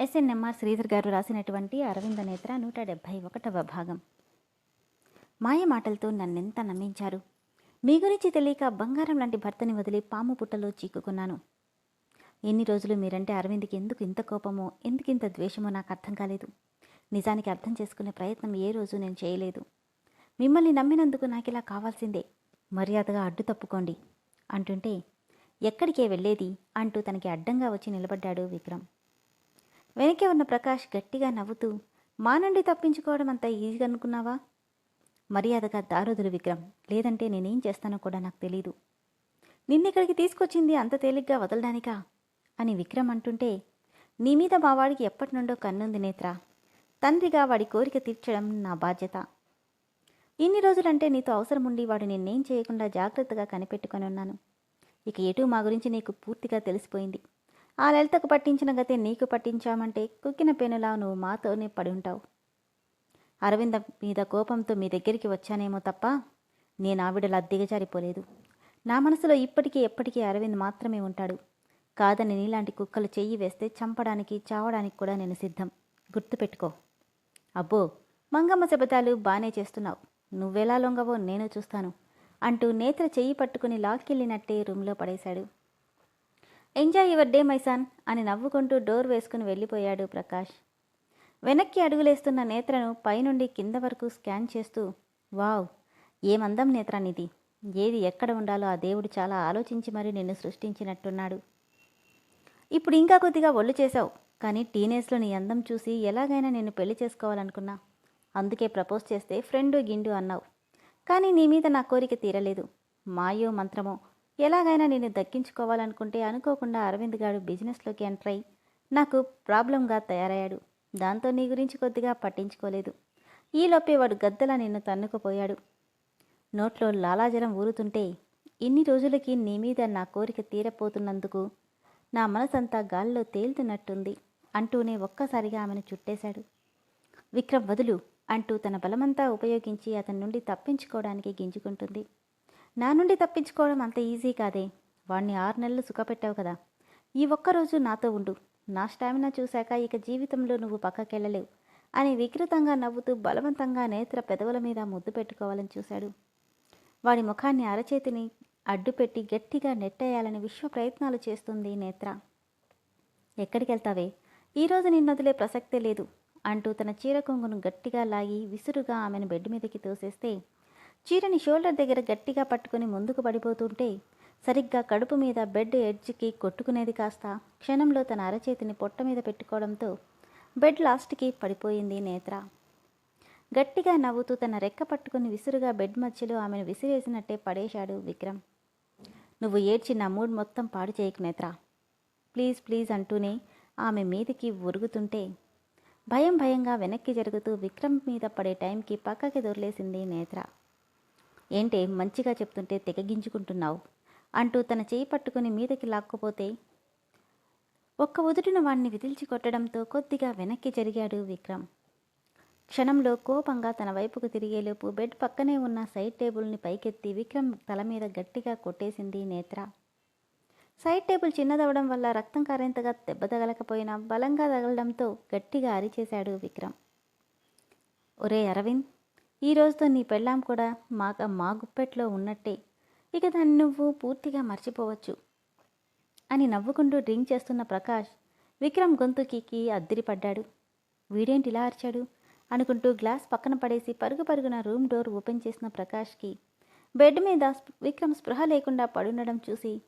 SNMR Sridhar గారు రాసినటువంటి అరవింద నేత్ర నూట డెబ్భై ఒకటవ భాగం. మాయ మాటలతో నన్నెంత నమ్మించారు? మీ గురించి తెలియక బంగారం లాంటి భర్తని వదిలి పాము పుట్టలో చిక్కుకున్నాను. ఎన్ని రోజులు మీరంటే అరవింద్కి ఎందుకు ఇంత కోపమో ఎందుకు ఇంత ద్వేషమో నాకు అర్థం కాలేదు. నిజానికి అర్థం చేసుకునే ప్రయత్నం ఏ రోజు నేను చేయలేదు. మిమ్మల్ని నమ్మినందుకు నాకు ఇలా కావాల్సిందే. మర్యాదగా అడ్డు తప్పుకోండి. అంటుంటే ఎక్కడికే వెళ్ళేది? అంటూ తనకి అడ్డంగా వచ్చి నిలబడ్డాడు విక్రమ్. వెనకే ఉన్న ప్రకాష్ గట్టిగా నవ్వుతూ మా నుండి తప్పించుకోవడం అంత ఈజీగా అనుకున్నావా? మర్యాదగా దారుదురు విక్రమ్ లేదంటే నేనేం చేస్తానో కూడా నాకు తెలీదు. నిన్నిక్కడికి తీసుకొచ్చింది అంత తేలిగ్గా వదలడానికా? అని విక్రమ్ అంటుంటే నీ మీద మా వాడికి ఎప్పటి నుండో కన్నుంది నేత్ర. తండ్రిగా వాడి కోరిక తీర్చడం నా బాధ్యత. ఇన్ని రోజులంటే నీతో అవసరం ఉండి వాడు నిన్నేం చేయకుండా జాగ్రత్తగా కనిపెట్టుకొని ఉన్నాను. ఇక ఎటు మా గురించి నీకు పూర్తిగా తెలిసిపోయింది. ఆ లలితకు పట్టించిన గతే నీకు పట్టించామంటే కుక్కిన పెనులా నువ్వు మాతోనే పడి ఉంటావు. అరవింద మీద కోపంతో మీ దగ్గరికి వచ్చానేమో తప్ప నేను ఆవిడలా దిగజారిపోలేదు. నా మనసులో ఇప్పటికీ ఎప్పటికీ అరవింద్ మాత్రమే ఉంటాడు. కాదని నీలాంటి కుక్కలు చెయ్యి వేస్తే చంపడానికి చావడానికి కూడా నేను సిద్ధం. గుర్తుపెట్టుకో. అబ్బో మంగమ్మ శబదాలు బానే చేస్తున్నావు. నువ్వెలా లొంగవో నేను చూస్తాను అంటూ నేత్ర చెయ్యి పట్టుకుని లాక్కెళ్ళినట్టే రూమ్లో పడేశాడు. ఎంజాయ్ యువర్ డే మైసాన్ అని నవ్వుకుంటూ డోర్ వేసుకుని వెళ్ళిపోయాడు ప్రకాష్. వెనక్కి అడుగులేస్తున్న నేత్రను పైనుండి కింద వరకు స్కాన్ చేస్తూ వావ్ ఏమందం నేత్రానిది ఏది ఎక్కడ ఉండాలో ఆ దేవుడు చాలా ఆలోచించి మరీ నిన్ను సృష్టించినట్టున్నాడు. ఇప్పుడు ఇంకా కొద్దిగా ఒళ్ళు చేశావు కానీ టీనేజ్లో నీ అందం చూసి ఎలాగైనా నేను పెళ్ళి చేసుకోవాలనుకున్నా. అందుకే ప్రపోజ్ చేస్తే ఫ్రెండు గిండు అన్నావు. కానీ నీ మీద నా కోరిక తీరలేదు. మాయో మంత్రమో ఎలాగైనా నేను దక్కించుకోవాలనుకుంటే అనుకోకుండా అరవింద్ గారు బిజినెస్లోకి ఎంటర్ అయి నాకు ప్రాబ్లంగా తయారయ్యాడు. దాంతో నీ గురించి కొద్దిగా పట్టించుకోలేదు. ఈలోపే వాడు గద్దలా నిన్ను తన్నుకుపోయాడు. నోట్లో లాలాజలం ఊరుతుంటే ఇన్ని రోజులకి నీ మీద నా కోరిక తీరపోతున్నందుకు నా మనసంతా గాల్లో తేలుతున్నట్టుంది అంటూనే ఒక్కసారిగా ఆమెను చుట్టేశాడు. విక్రమ్ వదులు అంటూ తన బలమంతా ఉపయోగించి అతని నుండి తప్పించుకోవడానికి గింజుకుంటుంది. నా నుండి తప్పించుకోవడం అంత ఈజీ కాదే. వాణ్ణి ఆరు నెలలు సుఖపెట్టావు కదా. ఈ ఒక్కరోజు నాతో ఉండు. నా స్టామినా చూశాక ఇక జీవితంలో నువ్వు పక్కకెళ్ళలేవు అని వికృతంగా నవ్వుతూ బలవంతంగా నేత్ర పెదవుల మీద ముద్దు పెట్టుకోవాలని చూశాడు. వాడి ముఖాన్ని అరచేతిని అడ్డుపెట్టి గట్టిగా నెట్టేయాలని విశ్వ ప్రయత్నాలు చేస్తుంది నేత్ర. ఎక్కడికెళ్తావే? ఈరోజు నిన్నొదిలే ప్రసక్తే లేదు అంటూ తన చీర కొంగును గట్టిగా లాగి విసురుగా ఆమెను బెడ్ మీదకి తోసేస్తే చీరని షోల్డర్ దగ్గర గట్టిగా పట్టుకుని ముందుకు పడిపోతుంటే సరిగ్గా కడుపు మీద బెడ్ ఎడ్జ్కి కొట్టుకునేది కాస్త క్షణంలో తన అరచేతిని పొట్ట మీద పెట్టుకోవడంతో బెడ్ లాస్ట్కి పడిపోయింది నేత్ర. గట్టిగా నవ్వుతూ తన రెక్క పట్టుకుని విసురుగా బెడ్ మధ్యలో ఆమెను విసిరేసినట్టే పడేశాడు విక్రమ్. నువ్వు ఏడ్చి నా మూడ్ మొత్తం పాడు చేయకు నేత్ర. ప్లీజ్ ప్లీజ్ అంటూనే ఆమె మీదికి ఉరుగుతుంటే భయం భయంగా వెనక్కి జరుగుతూ విక్రమ్ మీద పడే టైంకి పక్కకి దొర్లేసింది నేత్ర. ఏంటే మంచిగా చెప్తుంటే తెగగించుకుంటున్నావు అంటూ తన చేయి పట్టుకుని మీదకి లాక్కుపోతే ఒక్క ఉదుటిన వాణ్ణి విదిల్చి కొట్టడంతో కొద్దిగా వెనక్కి జరిగాడు విక్రమ్. క్షణంలో కోపంగా తన వైపుకు తిరిగేలోపు బెడ్ పక్కనే ఉన్న సైడ్ టేబుల్ని పైకెత్తి విక్రమ్ తల మీద గట్టిగా కొట్టేసింది నేత్ర. సైడ్ టేబుల్ చిన్నదవడం వల్ల రక్తం కారేంతగా దెబ్బ తగలకపోయినా బలంగా తగలడంతో గట్టిగా అరిచేశాడు విక్రమ్. ఒరే అరవింద్ ఈ రోజుతో నీ పెళ్ళాం కూడా మాక మా గుప్పెట్లో ఉన్నట్టే. ఇక దాన్ని నువ్వు పూర్తిగా మర్చిపోవచ్చు అని నవ్వుకుంటూ డ్రింక్ చేస్తున్న ప్రకాష్ విక్రమ్ గొంతుకి అద్దిరిపడ్డాడు. వీడేంటి ఇలా అరిచాడు అనుకుంటూ గ్లాస్ పక్కన పడేసి పరుగు పరుగున రూమ్ డోర్ ఓపెన్ చేసిన ప్రకాష్కి బెడ్ మీద విక్రమ్ స్పృహ లేకుండా పడుండడం చూసి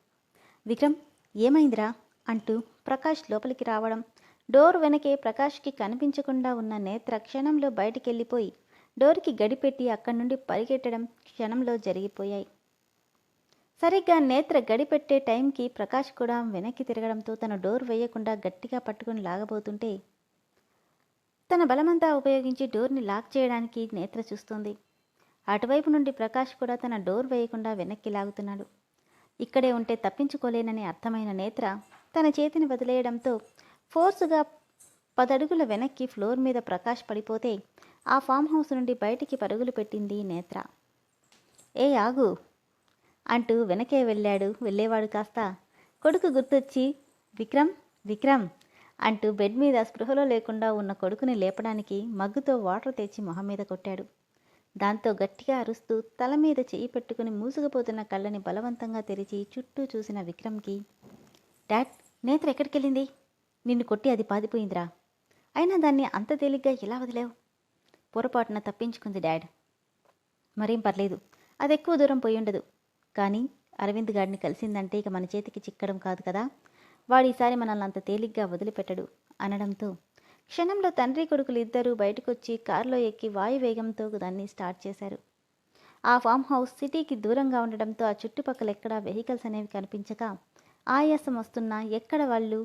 విక్రమ్ ఏమైందిరా? అంటూ ప్రకాష్ లోపలికి రావడం డోర్ వెనకే ప్రకాష్కి కనిపించకుండా ఉన్న నేత్ర క్షణంలో బయటికెళ్ళిపోయి డోర్కి గడిపెట్టి అక్కడి నుండి పరిగెట్టడం క్షణంలో జరిగిపోయాయి. సరిగ్గా నేత్ర గడిపెట్టే టైంకి ప్రకాష్ కూడా వెనక్కి తిరగడంతో తన డోర్ వేయకుండా గట్టిగా పట్టుకుని లాగబోతుంటే తన బలమంతా ఉపయోగించి డోర్ని లాక్ చేయడానికి నేత్ర చూస్తుంది. అటువైపు నుండి ప్రకాష్ కూడా తన డోర్ వేయకుండా వెనక్కి లాగుతున్నాడు. ఇక్కడే ఉంటే తప్పించుకోలేనని అర్థమైన నేత్ర తన చేతిని వదిలేయడంతో ఫోర్సుగా పదడుగుల వెనక్కి ఫ్లోర్ మీద ప్రకాష్ పడిపోతే ఆ ఫామ్ హౌస్ నుండి బయటికి పరుగులు పెట్టింది నేత్ర. ఏ ఆగు అంటూ వెనకే వెళ్ళాడు వెళ్ళేవాడు కాస్త. కొడుకు గుర్తొచ్చి విక్రమ్ విక్రమ్ అంటూ బెడ్ మీద స్పృహలో లేకుండా ఉన్న కొడుకుని లేపడానికి మగ్గుతో వాటర్ తెచ్చి మొహం మీద కొట్టాడు. దాంతో గట్టిగా అరుస్తూ తల మీద చెయ్యి పెట్టుకుని మూసుకుపోతున్న కళ్ళని బలవంతంగా తెరిచి చుట్టూ చూసిన విక్రమ్కి డాడ్ నేత్ర ఎక్కడికెళ్ళింది? నిన్ను కొట్టి అది పాదిపోయిందిరా అయినా దాన్ని అంత తేలిగ్గా ఎలా వదిలేవు? పొరపాటున తప్పించుకుంది డాడ్. మరేం పర్లేదు అది ఎక్కువ దూరం పోయి ఉండదు కానీ అరవింద్ గాడిని కలిసిందంటే ఇక మన చేతికి చిక్కడం కాదు కదా. వాడు ఈసారి మనల్ని అంత తేలిగ్గా వదిలిపెట్టడు అనడంతో క్షణంలో తండ్రి కొడుకులు ఇద్దరూ బయటకొచ్చి కారులో ఎక్కి వాయు వేగంతో దాన్ని స్టార్ట్ చేశారు. ఆ ఫామ్ హౌస్ సిటీకి దూరంగా ఉండడంతో ఆ చుట్టుపక్కల ఎక్కడా వెహికల్స్ అనేవి కనిపించక ఆయాసం వస్తున్నా ఎక్కడ వాళ్ళు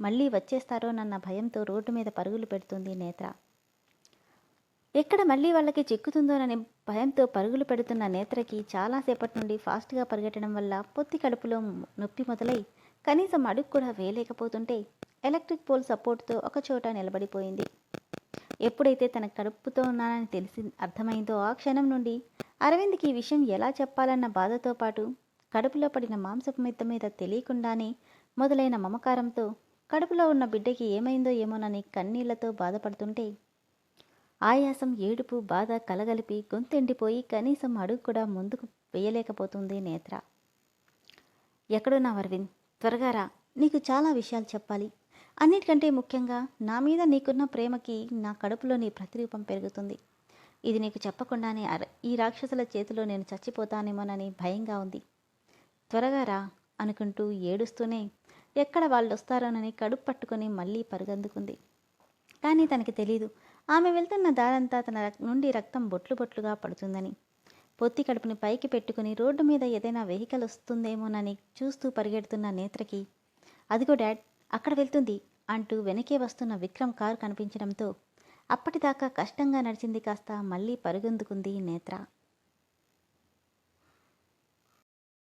మళ్ళీ వచ్చేస్తారోనన్న భయంతో రోడ్డు మీద పరుగులు పెడుతుంది నేత్ర. ఎక్కడ మళ్ళీ వాళ్ళకి చిక్కుతుందోనని భయంతో పరుగులు పెడుతున్న నేత్రకి చాలాసేపటి నుండి ఫాస్ట్గా పరిగెట్టడం వల్ల పొత్తి కడుపులో నొప్పి మొదలై కనీసం అడుగు కూడా వేయలేకపోతుంటే ఎలక్ట్రిక్ పోల్ సపోర్ట్తో ఒక చోట నిలబడిపోయింది. ఎప్పుడైతే తన కడుపుతో ఉన్నానని తెలిసి అర్థమైందో ఆ క్షణం నుండి అరవింద్కి ఈ విషయం ఎలా చెప్పాలన్న బాధతో పాటు కడుపులో పడిన మాంసపు మెత్త మీద తెలియకుండానే మొదలైన మమకారంతో కడుపులో ఉన్న బిడ్డకి ఏమైందో ఏమోనని కన్నీళ్ళతో బాధపడుతుంటే ఆయాసం ఏడుపు బాధ కలగలిపి గొంతెండిపోయి కనీసం అడుగు కూడా ముందుకు వేయలేకపోతుంది నేత్ర. ఎక్కడున్నా అరవింద్? త్వరగా రా. నీకు చాలా విషయాలు చెప్పాలి. అన్నిటికంటే ముఖ్యంగా నా మీద నీకున్న ప్రేమకి నా కడుపులో నీ ప్రతిరూపం పెరుగుతుంది. ఇది నీకు చెప్పకుండానే అర ఈ రాక్షసుల చేతిలో నేను చచ్చిపోతానేమోనని భయంగా ఉంది. త్వరగా రా అనుకుంటూ ఏడుస్తూనే ఎక్కడ వాళ్ళు వస్తారోనని కడుపు పట్టుకొని మళ్ళీ పరుగందుకుంది. కానీ తనకి తెలీదు. ఆమె వెళ్తున్న దారంతా తన రక్- నుండి రక్తం బొట్లు బొట్లుగా పడుతుందని. పొత్తి కడుపుని పైకి పెట్టుకుని రోడ్డు మీద ఏదైనా వెహికల్ వస్తుందేమోనని చూస్తూ పరిగెడుతున్న నేత్రకి అదిగో డాడ్ అక్కడ వెళ్తుంది అంటూ వెనకే వస్తున్న విక్రమ్ కారు కనిపించడంతో అప్పటిదాకా కష్టంగా నడిచింది కాస్త మళ్ళీ పరుగందుకుంది నేత్ర.